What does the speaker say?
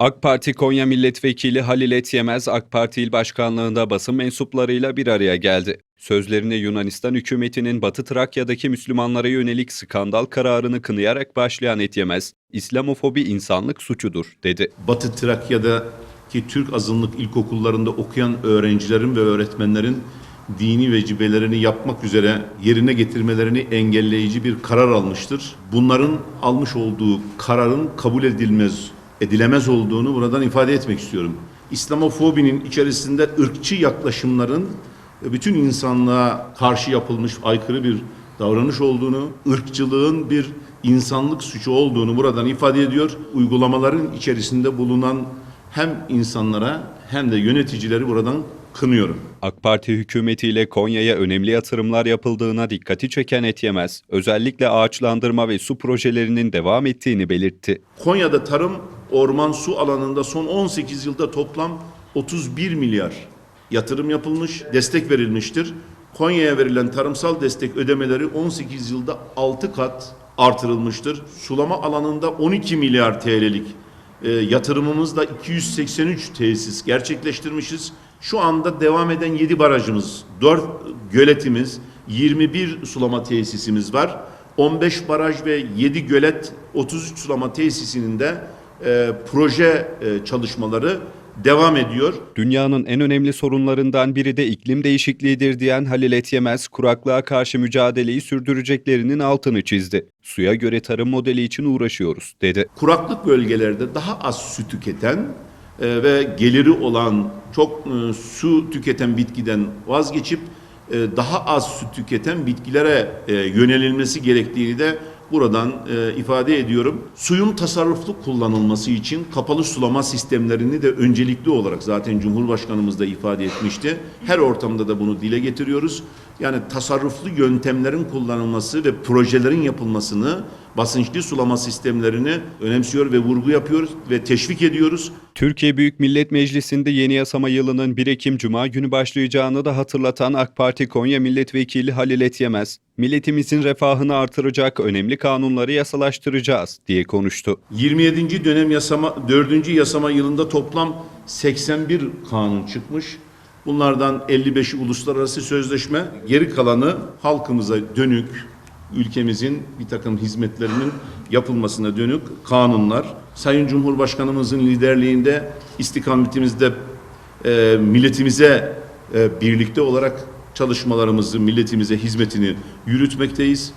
AK Parti Konya Milletvekili Halil Etyemez, AK Parti İl Başkanlığı'nda basın mensuplarıyla bir araya geldi. Sözlerine Yunanistan hükümetinin Batı Trakya'daki Müslümanlara yönelik skandal kararını kınayarak başlayan Etyemez, İslamofobi insanlık suçudur, dedi. Batı Trakya'daki Türk azınlık ilkokullarında okuyan öğrencilerin ve öğretmenlerin dini vecibelerini yapmak üzere yerine getirmelerini engelleyici bir karar almıştır. Bunların almış olduğu kararın kabul edilmez edilemez olduğunu buradan ifade etmek istiyorum. İslamofobinin içerisinde ırkçı yaklaşımların bütün insanlığa karşı yapılmış aykırı bir davranış olduğunu, ırkçılığın bir insanlık suçu olduğunu buradan ifade ediyor. Uygulamaların içerisinde bulunan hem insanlara hem de yöneticileri buradan kınıyorum. AK Parti hükümetiyle Konya'ya önemli yatırımlar yapıldığına dikkati çeken Etyemez, özellikle ağaçlandırma ve su projelerinin devam ettiğini belirtti. Konya'da tarım, orman, su alanında son 18 yılda toplam 31 milyar yatırım yapılmış, destek verilmiştir. Konya'ya verilen tarımsal destek ödemeleri 18 yılda 6 kat artırılmıştır. Sulama alanında 12 milyar TL'lik e, yatırımımızla 283 tesis gerçekleştirmişiz. Şu anda devam eden 7 barajımız, 4 göletimiz, 21 sulama tesisimiz var. 15 baraj ve 7 gölet 33 sulama tesisinin de e, proje e, çalışmaları devam ediyor. Dünyanın en önemli sorunlarından biri de iklim değişikliğidir diyen Halil Etyemez, kuraklığa karşı mücadeleyi sürdüreceklerinin altını çizdi. Suya göre tarım modeli için uğraşıyoruz, dedi. Kuraklık bölgelerde daha az su tüketen e, ve geliri olan çok e, su tüketen bitkiden vazgeçip e, daha az su tüketen bitkilere e, yönelilmesi gerektiğini de buradan e, ifade ediyorum. Suyun tasarruflu kullanılması için kapalı sulama sistemlerini de öncelikli olarak zaten Cumhurbaşkanımız da ifade etmişti. Her ortamda da bunu dile getiriyoruz. Yani tasarruflu yöntemlerin kullanılması ve projelerin yapılmasını basınçlı sulama sistemlerini önemsiyor ve vurgu yapıyoruz ve teşvik ediyoruz. Türkiye Büyük Millet Meclisi'nde yeni yasama yılının 1 Ekim Cuma günü başlayacağını da hatırlatan AK Parti Konya Milletvekili Halil Etyemez, milletimizin refahını artıracak önemli kanunları yasalaştıracağız diye konuştu. 27. dönem yasama 4. yasama yılında toplam 81 kanun çıkmış. Bunlardan 55'i uluslararası sözleşme, geri kalanı halkımıza dönük, ülkemizin bir takım hizmetlerinin yapılmasına dönük kanunlar. Sayın Cumhurbaşkanımızın liderliğinde istikametimizde e, milletimize e, birlikte olarak çalışmalarımızı, milletimize hizmetini yürütmekteyiz.